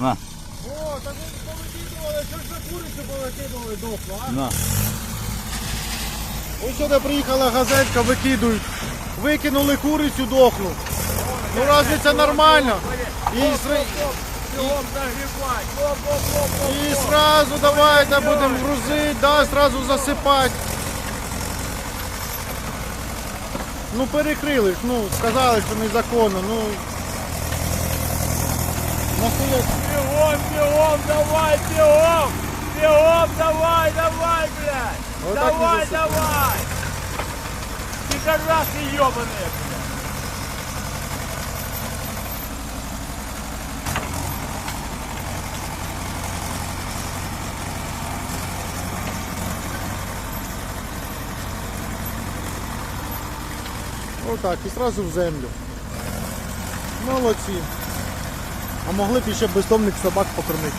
На, О, так ви повикидували, що ж за курицю повикидували дохло, а? на. Ось сюди приїхала газелька, викидують. Викинули курицю дохлу. Ну разве це нормально? І, сра- Бігом загрібать. Давайте будемо грузити, да, сразу засипати. Ну перекрили ж, ну сказали, що незаконно, ну. Настоять. Бігом, бігом, давай, бігом. Бігом, давай, давай, блядь. Вот так давай, не засипай. давай. Пидорасы ебаные, блядь. Отак, і сразу в землю. Молодці. А могли б ще бездомних собак покормити.